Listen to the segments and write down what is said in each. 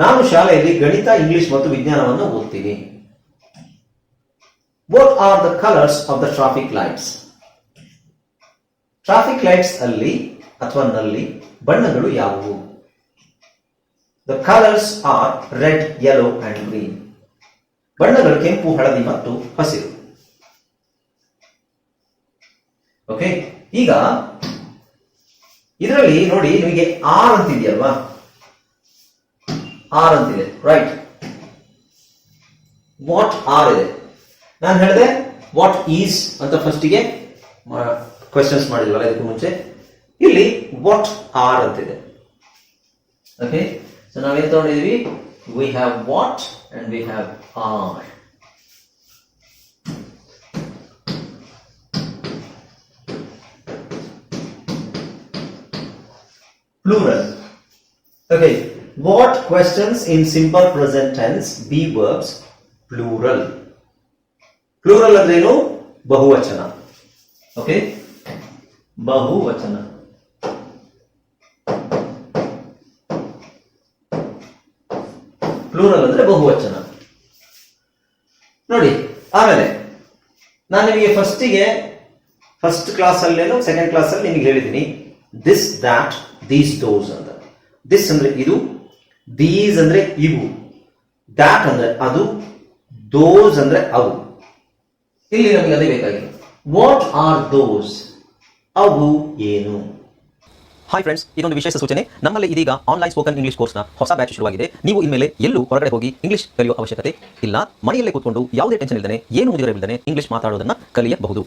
ನಾನು ಶಾಲೆಯಲ್ಲಿ ಗಣಿತ, ಇಂಗ್ಲಿಷ್ ಮತ್ತು ವಿಜ್ಞಾನವನ್ನು ಓದ್ತೀನಿ. What are the colours of the traffic lights traffic lights ಅಲ್ಲಿ ಅಥವಾ ನಲ್ಲಿ ಬಣ್ಣಗಳು ಯಾವುವು? The colours are red yellow and green ಬಣ್ಣಗಳು ಕೆಂಪು, ಹಳದಿ ಮತ್ತು ಹಸಿರು. ಓಕೆ ಈಗ, ಇದರಲ್ಲಿ ನೋಡಿ ನಿಮಗೆ ಆರ್ ಅಂತಿದೆಯಲ್ವಾ? ಆರ್ ಅಂತಿದೆ ರೈಟ್ ವಾಟ್ ಆರ್ ಇದೆ? ನಾನು ಹೇಳಿದೆ ವಾಟ್ ಈಸ್ ಅಂತ ಫಸ್ಟಿಗೆ ಕ್ವೆಶನ್ಸ್ ಮಾಡಿದ್ವಲ್ಲ ಇದಕ್ಕೂ ಮುಂಚೆ. ಇಲ್ಲಿ ವಾಟ್ ಆರ್ ಅಂತಿದೆ. ಓಕೆ ಸೊ ನಾವೇನ್ ತಗೊಂಡಿದೀವಿ? We have what and we have are plural. Okay, what questions in simple present tense, be verbs, plural? Plural ಅಂದ್ರೇನು? ಬಹುವಚನ. ಓಕೆ ಬಹುವಚನ. ಪ್ಲೂರಲ್ ಅಂದ್ರೆ ಬಹುವಚನ. ನೋಡಿ, ಆಮೇಲೆ ನಾನು ನಿಮಗೆ ಫಸ್ಟಿಗೆ ಫಸ್ಟ್ ಕ್ಲಾಸ್ ಅಲ್ಲೇನು ಸೆಕೆಂಡ್ ಕ್ಲಾಸ್ ಅಲ್ಲಿ ನಿಮಗೆ ಹೇಳಿದ್ದೀನಿ. ದಿಸ್ ದಾಟ್ ದೀಸ್ ದೋಸ್ ಅಂತ. ದಿಸ್ ಅಂದ್ರೆ ಇದು ದೀಸ್ ಅಂದ್ರೆ ಇವು. ದಾಟ್ ಅಂದ್ರೆ ಅದು ದೋಸ್ ಅಂದ್ರೆ ಅವು. ಇಲ್ಲಿ ನಮಗೆ ಅದೇ ಬೇಕಾಗಿದೆ. ವಾಟ್ ಆರ್ ದೋಸ್ ಅವು ಏನು? ಹಾಯ್ ಫ್ರೆಂಡ್ಸ್ ಇದೊಂದು ವಿಶೇಷ ಸೂಚನೆ. ನಮ್ಮಲ್ಲಿ ಇದೀಗ ಆನ್ಲೈನ್ ಸ್ಪೋಕನ್ ಇಂಗ್ಲಿಷ್ ಕೋರ್ಸ್ನ ಹೊಸ ಬ್ಯಾಚ್ ಶುರುವಾಗಿದೆ. ನೀವು ಇನ್ಮೇಲೆ ಎಲ್ಲೂ ಹೊರಗಡೆ ಹೋಗಿ ಇಂಗ್ಲಿಷ್ ಕಲಿಯುವ ಅವಶ್ಯಕತೆ ಇಲ್ಲ. ಮನೆಯಲ್ಲೇ ಕೂತ್ಕೊಂಡು ಯಾವುದೇ ಟೆನ್ಷನ್ ಇಲ್ಲದೆ ಏನು ಮುಗಿದರೆ ಇಲ್ಲದೆ ಇಂಗ್ಲಿಷ್ ಮಾತಾಡೋದನ್ನ ಕಲಿಯಬಹುದು.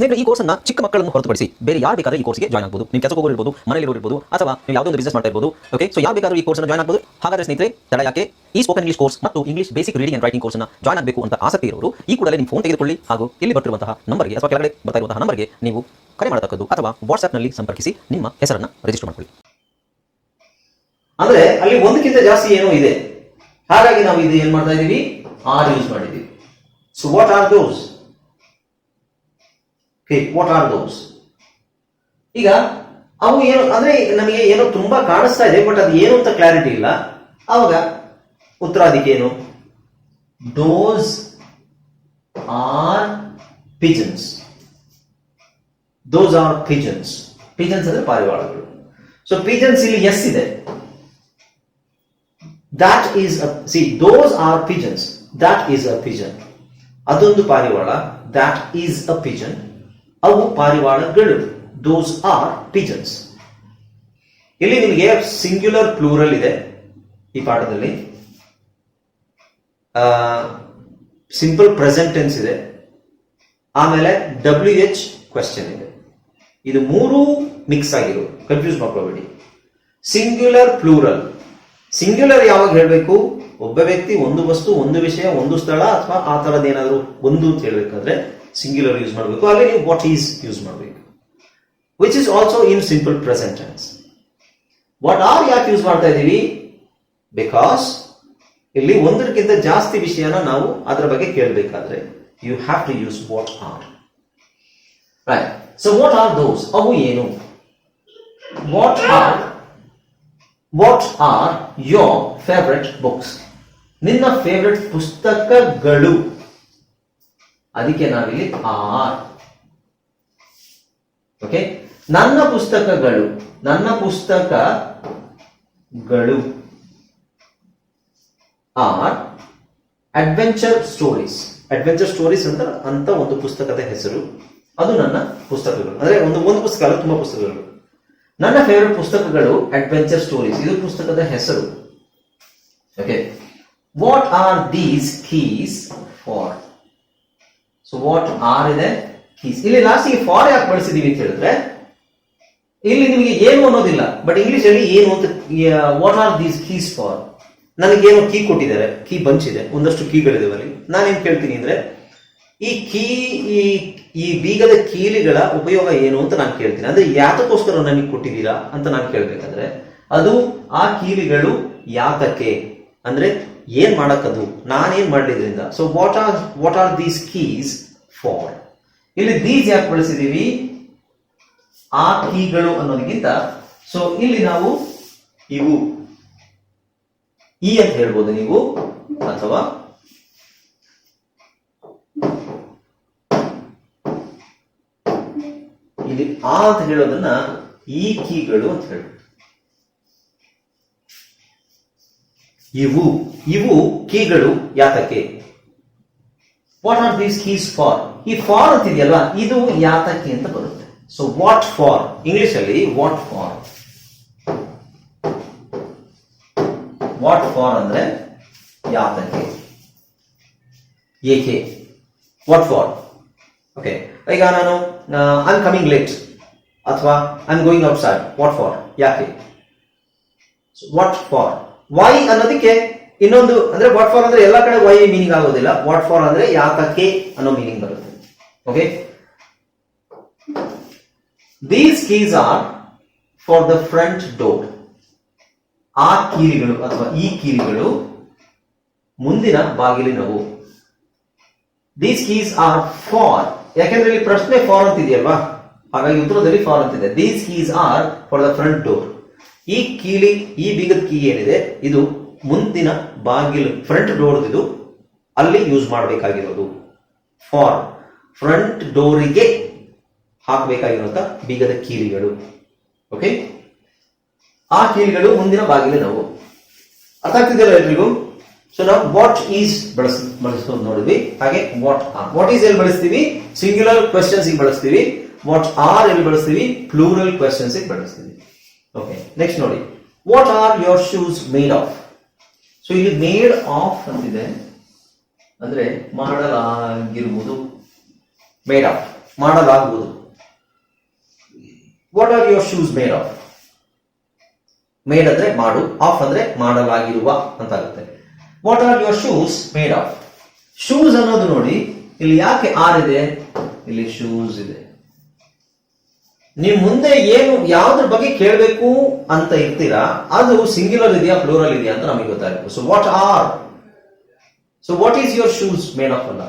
ಸ್ನೇಹಿತರೆ, ಈ ಕೋರ್ಸ್ನ ಚಿಕ್ಕ ಮಕ್ಕಳನ್ನು ಹೊರತುಪಡಿಸಿ ಬೇರೆ ಯಾರು ಬೇಕಾದ್ರೆ ಈ ಕೋರ್ಸ್ಗೆ ಜಾಯ್ನ್ ಆಗಬಹುದು ನೀವು ಕೆಲಸ ಹೋಗೋರು ಇರ್ಬೋದು ಮನೆಯಲ್ಲಿ ಇರ್ಬೋದು ಅಥವಾ ನೀವು ಯಾವುದೋ ಒಂದು ಬಿಸ್ನೆಸ್ ಮಾಡ್ತಾ ಇರ್ಬೋದು ಓಕೆ ಸೊ ಯಾವ ಬೇಕಾದ್ರೂ ಈ ಕೋರ್ಸ್ನ ಜಾಯ್ನ್ ಆಗಬಹುದು ಹಾಗಾದ್ರೆ ಸ್ನೇಹಿತರೆ, ತಡ ಯಾಕೆ? ಈ ಸ್ಪೋಕನ್ ಇಂಗ್ಲಿಷ್ ಕೋರ್ಸ್ ಮತ್ತು English basic reading and writing ಕೋರ್ಸ್ನ ಜಾಯ್ನ್ ಆಗಬೇಕು ಅಂತ ಆಸಕ್ತಿ ಇರೋರು, ಈ ಕೂಡಲೇ ನಿಮ್ಮ ಫೋನ್ ತೆಗೆದುಕೊಳ್ಳಿ ಹಾಗೂ ಇಲ್ಲಿ ಬರ್ತಿರುವಂತಹ ನಂಬರ್ಗೆ ಅಥವಾ ಕೆಳಗಡೆ ಬರ್ತಾ ಇರುವಂತಹ ನಂಬರ್ಗೆ ನೀವು ಕರೆ ಮಾಡತಕ್ಕದ್ದು ಅಥವಾ ವಾಟ್ಸ್ಆಪ್ನಲ್ಲಿ ಸಂಪರ್ಕಿಸಿ ನಿಮ್ಮ ಹೆಸರನ್ನ ರಿಜಿಸ್ಟರ್ ಮಾಡಿಕೊಳ್ಳಿ. ಅಂದ್ರೆ, ಅಲ್ಲಿ ಒಂದಕ್ಕಿಂತ ಜಾಸ್ತಿ ಏನೋ ಇದೆ. ಹಾಗಾಗಿ ನಾವು ಇದು ಏನ್ ಮಾಡ್ತಾ ಇದೀವಿ? ಆರ್ ಯೂಸ್ ಮಾಡಿದೀವಿ. So what are those what are those ಈಗ, ಅವು ಏನು, ಅಂದ್ರೆ ನಮಗೆ ಏನೋ ತುಂಬಾ ಕಾಣಿಸ್ತಾ ಇದೆ ಬಟ್ ಅದು ಏನು ಅಂತ ಕ್ಲಾರಿಟಿ ಇಲ್ಲ. ಅವಾಗ ಉತ್ತರ ಅದಕ್ಕೆ ಏನು? Those are pigeons those are pigeons pigeons ಅಂದ್ರೆ ಪಾರಿವಾಳಗಳು. ಸೊ ಪಿಜನ್ಸ್ ಇಲ್ಲಿ ಎಸ್ ಇದೆ. That is see those are pigeons pigeons. Is a pigeon ಅದೊಂದು ಪಾರಿವಾಳ. That is a pigeon. ಅವು ಪಾರಿವಾಳಗಳು. ದೋಸ್ ಆರ್ ಪಿಜನ್ಸ್ ಇಲ್ಲಿ ನಿಮಗೆ ಸಿಂಗ್ಯುಲರ್ ಪ್ಲೂರಲ್ ಇದೆ ಈ ಪಾಠದಲ್ಲಿ. ಸಿಂಪಲ್ ಪ್ರೆಸೆಂಟ್ ಟೆನ್ಸ್ ಇದೆ. ಆಮೇಲೆ ಡಬ್ಲ್ಯೂ ಎಚ್ ಕ್ವೆಶ್ಚನ್ ಇದೆ. ಇದು ಮೂರು ಮಿಕ್ಸ್ ಆಗಿರೋ ಕನ್ಫ್ಯೂಸ್ ಮಾಡ್ಕೋಬೇಡಿ ಸಿಂಗ್ಯುಲರ್ ಪ್ಲೂರಲ್ ಸಿಂಗ್ಯುಲರ್ ಯಾವಾಗ ಹೇಳಬೇಕು? ಒಬ್ಬ ವ್ಯಕ್ತಿ ಒಂದು ವಸ್ತು, ಒಂದು ವಿಷಯ, ಒಂದು ಸ್ಥಳ ಅಥವಾ ಆ ಥರದ್ದು ಏನಾದರೂ ಒಂದು ಅಂತ ಹೇಳ್ಬೇಕಾದ್ರೆ ಸಿಂಗ್ಯುಲರ್ ಯೂಸ್ ಮಾಡಬೇಕು. ಅಲ್ಲಿ ನೀವು ವಾಟ್ ಈಸ್ ಯೂಸ್ ಮಾಡಬೇಕು? Which is also in simple present tense what are ಯಾಕೆ ಯೂಸ್ ಮಾಡ್ತಾ ಇದ್ದೀವಿ? ಬಿಕಾಸ್ ಇಲ್ಲಿ ಒಂದಕ್ಕಿಂತ ಜಾಸ್ತಿ ವಿಷಯನ ನಾವು ಅದರ ಬಗ್ಗೆ ಕೇಳಬೇಕಾದ್ರೆ you have to use what are so what are those ಅವು ಏನು? What are what are your favourite books ನಿನ್ನ ಫೇವ್ರೆಟ್ ಪುಸ್ತಕಗಳು. ಅದಕ್ಕೆ ನಾವಿಲ್ಲಿ ಆರ್. ಓಕೆ ನನ್ನ ಪುಸ್ತಕಗಳು ನನ್ನ ಪುಸ್ತಕಗಳು are adventure stories adventure stories ಅಂತ ಅಂತ ಒಂದು ಪುಸ್ತಕದ ಹೆಸರು. ಅದು ನನ್ನ ಪುಸ್ತಕಗಳು. ಅಂದ್ರೆ ಒಂದು ಒಂದು ಪುಸ್ತಕ ಅಲ್ಲ, ತುಂಬಾ ಪುಸ್ತಕಗಳು. ನನ್ನ ಫೇವರೆಟ್ ಪುಸ್ತಕಗಳು ಅಡ್ವೆಂಚರ್ ಸ್ಟೋರೀಸ್ ಇದು ಪುಸ್ತಕದ ಹೆಸರು. Okay what are these keys for so what are ಇದೆ? ಕೀಸ್ ಇಲ್ಲಿ ಲಾಸ್ಟಿಗೆ ಫಾರ್ ಯಾಕೆ ಬಳಸಿದೀವಿ ಅಂತ ಹೇಳಿದ್ರೆ, ಇಲ್ಲಿ ನಿಮಗೆ ಏನು ಅನ್ನೋದಿಲ್ಲ ಬಟ್ ಇಂಗ್ಲಿಷ್ ಅಲ್ಲಿ ಏನು ಅಂತ what are these keys for ನನಗೇನು ಕೀ ಕೊಟ್ಟಿದ್ದಾರೆ ಕೀ ಬಂಚ್ ಇದೆ, ಒಂದಷ್ಟು ಕೀಗಳಿದಾವೆ ಅಲ್ಲಿ. ನಾನೇನು ಕೇಳ್ತೀನಿ ಅಂದ್ರೆ, ಈ ಕೀ ಈ ಈ ಬೀಗದ ಕೀಲಿಗಳ ಉಪಯೋಗ ಏನು ಅಂತ ನಾನು ಕೇಳ್ತೀನಿ. ಅಂದ್ರೆ ಯಾತಕ್ಕೋಸ್ಕರ ನನಗೆ ಕೊಟ್ಟಿದ್ದೀರಾ ಅಂತ ನಾನು ಕೇಳ್ಬೇಕಾದ್ರೆ, ಅದು ಆ ಕೀಲಿಗಳು ಯಾತಕ್ಕೆ? ಅಂದ್ರೆ ಏನ್ ಮಾಡಕ್ಕದು ನಾನೇನ್ ಮಾಡಿದ್ರಿಂದ so what are what are these keys for ಇಲ್ಲಿ ದೀಸ್ ಯಾಕೆ ಬಳಸಿದೀವಿ? ಆ ಕೀಗಳು ಅನ್ನೋದಕ್ಕಿಂತ. ಸೊ ಇಲ್ಲಿ ನಾವು ಇವು. ಈ ಅಂತ ಹೇಳ್ಬೋದು ನೀವು, ಅಥವಾ ಇಲ್ಲಿ ಆ ಅಂತ ಹೇಳೋದನ್ನ ಈ ಕೀಗಳು ಅಂತ ಹೇಳ್ಬೋದು. ಇವು ಇವು ಕೀಗಳು ಯಾತಕ್ಕೆ? What are these keys for ಈ ಫಾರ್ ಅಂತ ಇದೆಯಲ್ವಾ ಇದು ಯಾತಕ್ಕೆ ಅಂತ ಬರುತ್ತೆ. ಸೊ ವಾಟ್ ಫಾರ್ ಇಂಗ್ಲಿಷ್ ಅಲ್ಲಿ ವಾಟ್ ಫಾರ್ ವಾಟ್ ಫಾರ್ ಅಂದ್ರೆ ಯಾತಕ್ಕೆ? ಏಕೆ? ವಾಟ್ ಫಾರ್ ಓಕೆ ಈಗ ನಾನು ಐ ಕಮಿಂಗ್ ಲೇಟ್ ಅಥವಾ I am going outside what for ಯಾಕೆ ವಾಟ್ ಫಾರ್ ವೈ ಅನ್ನೋದಕ್ಕೆ ಇನ್ನೊಂದು ಅಂದ್ರೆ ವಾಟ್ ಫಾರ್ ಅಂದ್ರೆ ಎಲ್ಲಾ ಕಡೆ ವೈ ಮೀನಿಂಗ್ ಆಗೋದಿಲ್ಲ. ವಾಟ್ ಫಾರ್ ಅಂದ್ರೆ ಯಾತಕ್ಕೆ ಅನ್ನೋ ಮೀನಿಂಗ್ ಬರುತ್ತೆ. Okay these keys are for the front door ಆ ಕೀಲಿಗಳು ಅಥವಾ ಈ ಕೀಲಿಗಳು ಮುಂದಿನ ಬಾಗಿಲಿನವು ದೀಸ್ ಕೀಸ್ ಆರ್ ಫಾರ್ ಯಾಕೆಂದ್ರೆ ಇಲ್ಲಿ ಪ್ರಶ್ನೆ ಫಾರ್ ಅಂತಿದೆಯಲ್ವಾ? ಹಾಗಾಗಿ ಉತ್ತರದಲ್ಲಿ ಫಾರ್ ಅಂತಿದೆ. These keys are for the front door ಈ ಕೀಲಿ, ಈ ಬೀಗದ ಕೀ ಏನಿದೆ, ಇದು ಮುಂದಿನ ಬಾಗಿಲು ಫ್ರಂಟ್ ಡೋರ್ ಇದು ಅಲ್ಲಿ ಯೂಸ್ ಮಾಡಬೇಕಾಗಿರೋದು. ಫಾರ್ ಫ್ರಂಟ್ ಡೋರಿಗೆ ಹಾಕಬೇಕಾಗಿರುವಂತ ಬೀಗದ ಕೀಲಿಗಳು. ಓಕೆ ಆ ಕೀಲಿಗಳು ಮುಂದಿನ ಬಾಗಿಲಿನವು ಅರ್ಥ ಆಗ್ತಿದೆಯಲ್ಲ ಎಲ್ರಿಗೂ? ಸೊ ನಾವು ವಾಟ್ ಈಸ್ ಬಳಸ್ ಬಳಸ್ಕೊಂಡು ನೋಡಿದ್ವಿ. ಹಾಗೆ ವಾಟ್ ಆರ್ ವಾಟ್ ಈಸ್ ಎಲ್ಲಿ ಬಳಸ್ತೀವಿ? ಸಿಂಗ್ಯುಲರ್ ಕ್ವೆಶನ್ಸ್ ಬಳಸ್ತೀವಿ. ವಾಟ್ ಆರ್ ಎಲ್ಲಿ ಬಳಸ್ತೀವಿ? ಪ್ಲೂರಲ್ ಕ್ವೆಶನ್ಸ್ ಬಳಸ್ತೀವಿ. ಓಕೆ ನೆಕ್ಸ್ಟ್ ನೋಡಿ. What are your shoes made of so ಇಲ್ಲಿ ಮೇಡ್ ಆಫ್ ಅಂತಿದೆ. ಅಂದ್ರೆ ಮಾಡಲಾಗಿರುವುದು ಮೇಡ್ ಆಫ್ ಮಾಡಲಾಗುವುದು. What are your shoes made of made ಅಂದ್ರೆ ಮಾಡು ಆಫ್ ಅಂದ್ರೆ ಮಾಡಲಾಗಿರುವ ಅಂತ ಆಗುತ್ತೆ what are your shoes made of shoes ಅನ್ನೋದು ನೋಡಿ, ಇಲ್ಲಿ ಯಾಕೆ ಆರ್ ಇದೆ? ಇಲ್ಲಿ ಶೂಸ್ ಇದೆ. ನೀವು ಮುಂದೆ ಏನು, ಯಾವ್ದ್ರ ಬಗ್ಗೆ ಕೇಳಬೇಕು ಅಂತ ಇರ್ತೀರಾ? ಅದು ಸಿಂಗ್ಯುಲರ್ ಇದೆಯಾ ಫ್ಲೋರಲ್ ಇದೆಯಾ ಅಂತ ನಮಗೆ ಗೊತ್ತಾಗುತ್ತೆ. So what are so what is your shoes made of ಅಲ್ಲ?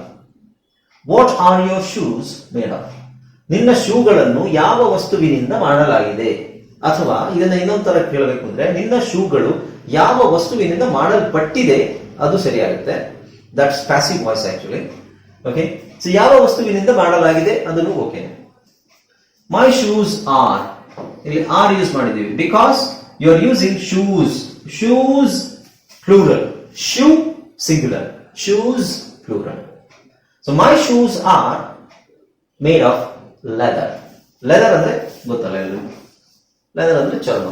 What are your shoes made of ನಿನ್ನ ಶೂಗಳನ್ನು ಯಾವ ವಸ್ತುವಿನಿಂದ ಮಾಡಲಾಗಿದೆ? ಅಥವಾ ಇದನ್ನ ಇನ್ನೊಂದು ತರ ಕೇಳಬೇಕು ಅಂದ್ರೆ, ನಿನ್ನ ಶೂಗಳು ಯಾವ ವಸ್ತುವಿನಿಂದ ಮಾಡಲ್ಪಟ್ಟಿದೆ? ಅದು ಸರಿಯಾಗುತ್ತೆ. That's passive voice actually okay so ಯಾವ ವಸ್ತುವಿನಿಂದ ಮಾಡಲಾಗಿದೆ? ಅದನ್ನು ಓಕೆ. ಮೈ ಶೂಸ್ ಆರ್ ಇಲ್ಲಿ ಆರ್ ಯೂಸ್ ಮಾಡಿದ್ದೀವಿ. Because you are using shoes shoes plural shoe singular shoes plural so my shoes are made of leather leather ಅಂದ್ರೆ ಗೊತ್ತಲ್ಲ ಎಲ್ಲರಿಗೂ leather ಅಂದ್ರೆ ಚರ್ಮ.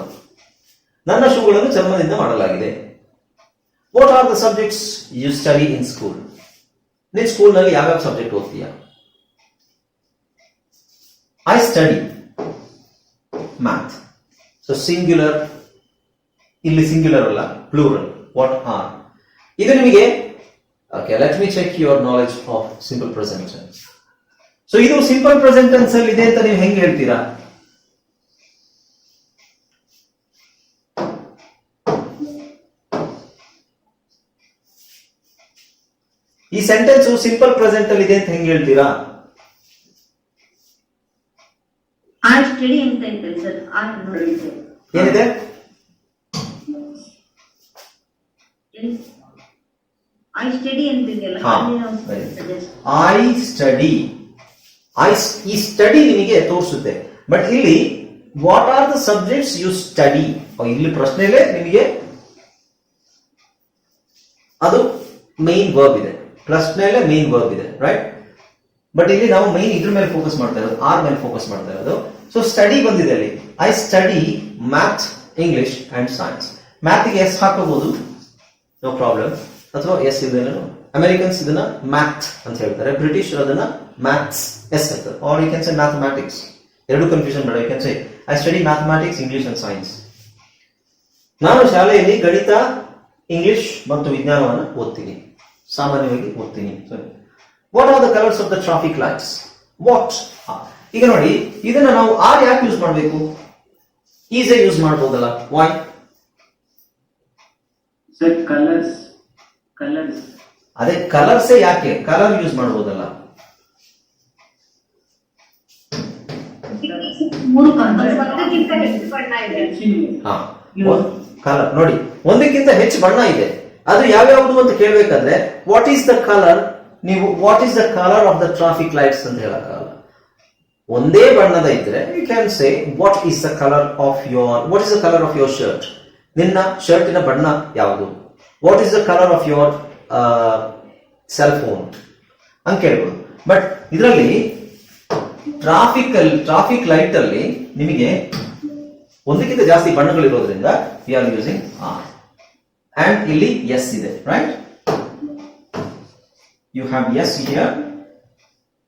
ನನ್ನ ಶೂಗಳನ್ನು ಚರ್ಮದಿಂದ ಮಾಡಲಾಗಿದೆ. What are the subjects you study in school ನಿನ್ ಸ್ಕೂಲ್ನಲ್ಲಿ ಯಾವ್ಯಾವ subject ಓದ್ತೀಯ? I study math. So singular, ಇಲ್ಲಿ ಸಿಂಗ್ಯುಲರ್ ಅಲ್ಲ ಪ್ಲೂರಲ್ ವಾಟ್ ಆರ್ ಇದು ನಿಮಗೆ okay let me check your knowledge of simple present so ಇದು ಸಿಂಪಲ್ ಪ್ರೆಸೆಂಟ್ ಅಲ್ಲಿ ಇದೆ ಅಂತ ನೀವು ಹೆಂಗೆ ಹೇಳ್ತೀರಾ? ಈ ಸೆಂಟೆನ್ಸ್ ಸಿಂಪಲ್ ಪ್ರೆಸೆಂಟ್ ಅಲ್ಲಿ ಇದೆ ಅಂತ ಹೆಂಗೆ ಹೇಳ್ತೀರಾ? ಅಂತ ಸರ್. ಆ ನೋಡಿ. ಏನಿದೆ? ಐ ಸ್ಟಡಿ ಅಂತ ಇದೆಯಲ್ಲ ಐ ಸ್ಟಡಿ ಐ ಈ ಸ್ಟಡಿ ನಿಮಗೆ ತೋರಿಸುತ್ತೆ. ಬಟ್ ಇಲ್ಲಿ what are the subjects you study ಇಲ್ಲಿ ಪ್ರಶ್ನೆಯಲ್ಲೇ ನಿಮಗೆ. ಅದು ಮೈನ್ ವರ್ಬ್ ಇದೆ. ಪ್ರಶ್ನೆಯಲ್ಲೇ ಮೈನ್ ವರ್ಬ್ ಇದೆ ರೈಟ್ ಬಟ್ ಇಲ್ಲಿ ನಾವು ಮೈನ್ ಇದ್ರ ಮೇಲೆ ಫೋಕಸ್ ಮಾಡ್ತಾ ಇರೋದು ಆರ್ ಮೇಲೆ ಫೋಕಸ್ ಮಾಡ್ತಾ ಇರೋದು. ಸೊ ಸ್ಟಡಿ ಬಂದಿದೆ ಅಲ್ಲಿ. I study math English and science ಮ್ಯಾಥ್ಗೆ S ಹಾಕೋಬಹುದು ನೋ ಪ್ರಾಬ್ಲಮ್ ಅಥವಾ ಎಸ್ ಇದನ್ನು ಅಮೆರಿಕನ್ಸ್ ಇದನ್ನ ಮ್ಯಾಥ್ ಅಂತ ಹೇಳ್ತಾರೆ. ಬ್ರಿಟಿಷ್ ಅದನ್ನ ಮ್ಯಾಥ್ಸ್ ಎಸ್ ಅಂತ or you can say mathematics ಎರಡು ಕನ್ಫ್ಯೂಷನ್ ಬೇಡ you can say I study mathematics English and science ನಾನು ಶಾಲೆಯಲ್ಲಿ ಗಣಿತ ಇಂಗ್ಲಿಷ್ ಮತ್ತು ವಿಜ್ಞಾನವನ್ನು ಓದ್ತೀನಿ. ಸಾಮಾನ್ಯವಾಗಿ ಓದ್ತೀನಿ. What are the colours of the traffic lights what ಈಗ ನೋಡಿ ಇದನ್ನ ನಾವು ಆರ್ ಯಾಕೆ ಯೂಸ್ ಮಾಡಬೇಕು? ಈಸೆ ಯೂಸ್ ಮಾಡಬಹುದಲ್ಲ ವೈ ಕಲರ್ಸ್ ಕಲರ್ಸ್. ಅದೇ ಕಲರ್ಸೇ ಯಾಕೆ? ಕಲರ್ ಯೂಸ್ ಮಾಡಬಹುದಲ್ಲ ಮೂರು ಒಂದಕ್ಕಿಂತ ಹೆಚ್ಚು ಬಣ್ಣ ಇದೆ. ಹಾ. ಕಲರ್ ನೋಡಿ ಒಂದಕ್ಕಿಂತ ಹೆಚ್ಚು ಬಣ್ಣ ಇದೆ. ಅದು ಯಾವ್ಯಾವುದು ಅಂತ ಕೇಳ್ಬೇಕಾದ್ರೆ ವಾಟ್ ಈಸ್ ದ ಕಲರ್ ನೀವು what is the colour of the traffic lights ಅಂತ ಹೇಳಕ್ಕಾಗಲ್ಲ. ಒಂದೇ ಬಣ್ಣದ ಇದ್ರೆ you can say what is the colour of your what is the colour of your shirt ನಿನ್ನ ಶರ್ಟಿನ ಬಣ್ಣ ಯಾವುದು? What is the colour of your cell phone ಅಂತ ಕೇಳ್ಬೋದು. ಬಟ್ ಇದರಲ್ಲಿ ಟ್ರಾಫಿಕ್ ಅಲ್ಲಿ ಟ್ರಾಫಿಕ್ ಲೈಟ್ ಅಲ್ಲಿ ನಿಮಗೆ ಒಂದಕ್ಕಿಂತ ಜಾಸ್ತಿ ಬಣ್ಣಗಳಿರೋದ್ರಿಂದ we are using are and ಇಲ್ಲಿ ಎಸ್ ಇದೆ right you have S here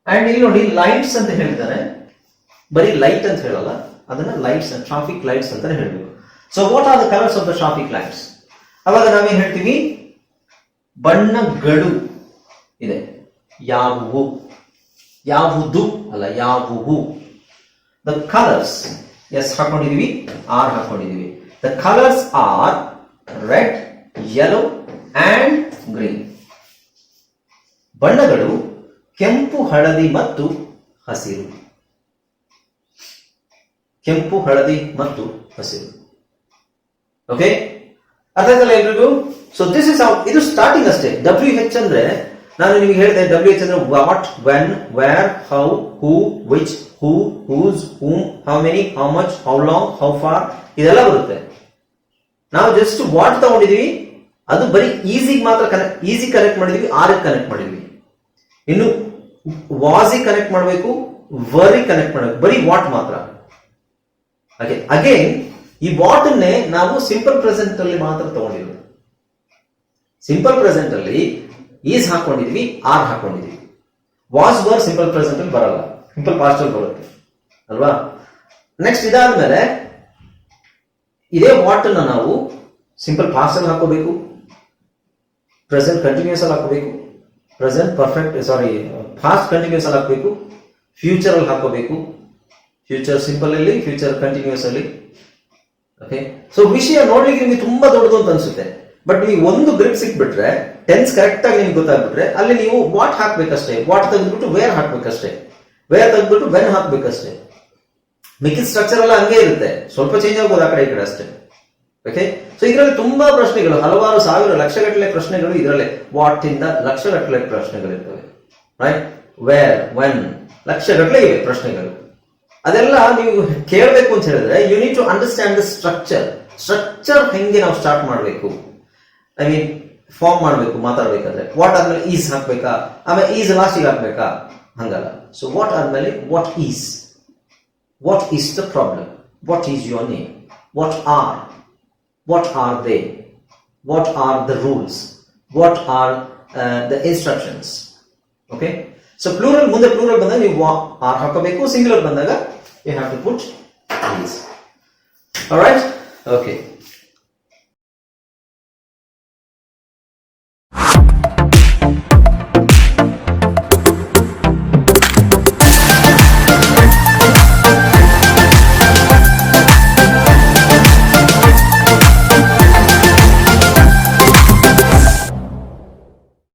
and ಇಲ್ಲಿ ನೋಡಿ ಲೈಟ್ಸ್ ಅಂತ ಹೇಳ್ತಾರೆ ಬರೀ ಲೈಟ್ ಅಂತ ಹೇಳಲ್ಲ, ಅದನ್ನ ಲೈಟ್ಸ್ ಟ್ರಾಫಿಕ್ ಲೈಟ್ಸ್ ಅಂತ ಹೇಳಬೇಕು. So what are the colours of the traffic lights ಅವಾಗ ನಾವೇನ್ ಹೇಳ್ತೀವಿ? ಬಣ್ಣಗಳು ಇದೆ. ಯಾವುವು ಯಾವುದು ಅಲ್ಲ ಯಾವುವು ದ ಕಲರ್ಸ್ ಎಸ್ ಹಾಕೊಂಡಿದೀವಿ are ಹಾಕೊಂಡಿದೀವಿ. The colours are red yellow and green ಬಣ್ಣಗಳು ಕೆಂಪು ಹಳದಿ ಮತ್ತು ಹಸಿರು. ಕೆಂಪು ಹಳದಿ ಮತ್ತು ಹಸಿರು. ಓಕೆ ಅರ್ಥ ಎಲ್ರಿಗೂ ಸೊ ದಿಸ್ ಇಸ್ ಇದು ಸ್ಟಾರ್ಟಿಂಗ್ ಅಷ್ಟೇ. ಡಬ್ಲ್ಯೂ ಹೆಚ್ ಅಂದ್ರೆ, ನಾನು ನಿಮಗೆ ಹೇಳಿದೆ ಡಬ್ಲ್ಯೂ ಎಚ್ ಅಂದ್ರೆ what when where how who which who whose whom how many how much how long how far ಇದೆಲ್ಲ ಬರುತ್ತೆ. ನಾವು ಜಸ್ಟ್ ವಾಟ್ ತಗೊಂಡಿದೀವಿ, ಅದು ಬರೀ ಈಸಿಗೆ ಮಾತ್ರ ಕನೆಕ್ಟ್ ಈಸಿ ಕನೆಕ್ಟ್ ಮಾಡಿದೀವಿ ಆರ್ ಕನೆಕ್ಟ್ ಮಾಡಿದ್ವಿ. ಇನ್ನು ವಾಸಿ ಕನೆಕ್ಟ್ ಮಾಡಬೇಕು ವರಿ ಕನೆಕ್ಟ್ ಮಾಡಬೇಕು. ಬರೀ ವಾಟ್ ಮಾತ್ರ. ಹಾಗೆ ಅಗೇನ್ ಈ ವಾಟ್ ಅನ್ನೇ ನಾವು ಸಿಂಪಲ್ ಪ್ರೆಸೆಂಟ್ ಅಲ್ಲಿ ಮಾತ್ರ ತಗೊಂಡಿರೋದು. ಸಿಂಪಲ್ ಪ್ರೆಸೆಂಟ್ ಅಲ್ಲಿ ಈಸ್ ಹಾಕೊಂಡಿದ್ವಿ ಆರ್ ಹಾಕೊಂಡಿದ್ವಿ. ವಾಸ್ ವರ್ ಸಿಂಪಲ್ ಪ್ರೆಸೆಂಟ್ ಅಲ್ಲಿ ಬರಲ್ಲ. ಸಿಂಪಲ್ ಪಾಸ್ಟ್ ಅಲ್ಲಿ ಬರುತ್ತೆ. ಅಲ್ವಾ? ನೆಕ್ಸ್ಟ್ ಇದಾದ್ಮೇಲೆ, ಇದೇ ವಾಟ್ ಅನ್ನ ನಾವು ಸಿಂಪಲ್ ಪಾಸ್ಟ್ ಅಲ್ಲಿ ಹಾಕೋಬೇಕು ಪ್ರೆಸೆಂಟ್ ಕಂಟಿನ್ಯೂಸ್ ಅಲ್ಲಿ ಹಾಕೋಬೇಕು present perfect sorry past continuous ಅಲ್ಲಿ ಹಾಕಬೇಕು. ಫ್ಯೂಚರ್ ಅಲ್ಲಿ ಹಾಕೋಬೇಕು ಫ್ಯೂಚರ್ ಸಿಂಪಲ್ ಅಲ್ಲಿ ಫ್ಯೂಚರ್ ಕಂಟಿನ್ಯೂಸ್ ಅಲ್ಲಿ. ಓಕೆ ಸೊ ವಿಷಯ ನೋಡ್ಲಿಕ್ಕೆ ನಿಮಗೆ ತುಂಬಾ ದೊಡ್ಡದು ಅಂತ ಅನ್ಸುತ್ತೆ. ಬಟ್ ನೀವು ಒಂದು ಗ್ರಿಪ್ ಸಿಕ್ಬಿಟ್ರೆ ಟೆನ್ಸ್ ಕರೆಕ್ಟ್ ಆಗಿ ನಿಮ್ಗೆ ಗೊತ್ತಾಗ್ಬಿಟ್ರೆ, ಅಲ್ಲಿ ನೀವು ವಾಟ್ ಹಾಕ್ಬೇಕಷ್ಟೇ. ವಾಟ್ ತೆಗೆದ್ಬಿಟ್ಟು ವೇರ್ ಹಾಕ್ಬೇಕಷ್ಟೇ. ವೇರ್ ತೆಗೆದ್ಬಿಟ್ಟು ವೆನ್ ಹಾಕ್ಬೇಕಷ್ಟೇ. ಮಿಕ್ಕಿದ ಸ್ಟ್ರಕ್ಚರ್ ಎಲ್ಲ ಹಂಗೆ ಇರುತ್ತೆ. ಸ್ವಲ್ಪ ಚೇಂಜ್ ಆಗ್ಬೋದು ಆ ಕಡೆ ಈ ಕಡೆ ಅಷ್ಟೇ. ಓಕೆ ಸೊ ಇದರಲ್ಲಿ ತುಂಬಾ ಪ್ರಶ್ನೆಗಳು, ಹಲವಾರು ಸಾವಿರ ಲಕ್ಷಗಟ್ಟಲೆ ಪ್ರಶ್ನೆಗಳು ಇದರಲ್ಲಿ. ವಾಟ್ ಇಂದ ಲಕ್ಷಗಟ್ಟಲೆ ಪ್ರಶ್ನೆಗಳಿರ್ತವೆ. ರೈಟ್ ವೇರ್ ವೆನ್ ಲಕ್ಷಗಟ್ಟಲೆ ಇವೆ ಪ್ರಶ್ನೆಗಳು. ಅದೆಲ್ಲ ನೀವು ಕೇಳಬೇಕು ಅಂತ ಹೇಳಿದ್ರೆ you need to understand the structure structure ಹೆಂಗೆ ನಾವು ಸ್ಟಾರ್ಟ್ ಮಾಡಬೇಕು? ಐ ಮೀನ್ ಫಾರ್ಮ್ ಮಾಡಬೇಕು, ಮಾತಾಡಬೇಕಾದ್ರೆ. ವಾಟ್ ಆದ್ಮೇಲೆ ಈಸ್ ಹಾಕ್ಬೇಕಾ? ಆಮೇಲೆ ಈಸ್ ಲಾಸ್ಟಿಗೆ ಹಾಕ್ಬೇಕಾ? ಹಂಗಲ್ಲ. ಸೊ ವಾಟ್ ಆದ್ಮೇಲೆ what is what is the problem what is your name what are? What are they? What are the rules? What are uh, the instructions? Okay? So plural ಮುಂದೆ plural ಬಂದಾಗ ನೀವು R ಹಾಕಬೇಕು singular ಬಂದಾಗ you have to put is right okay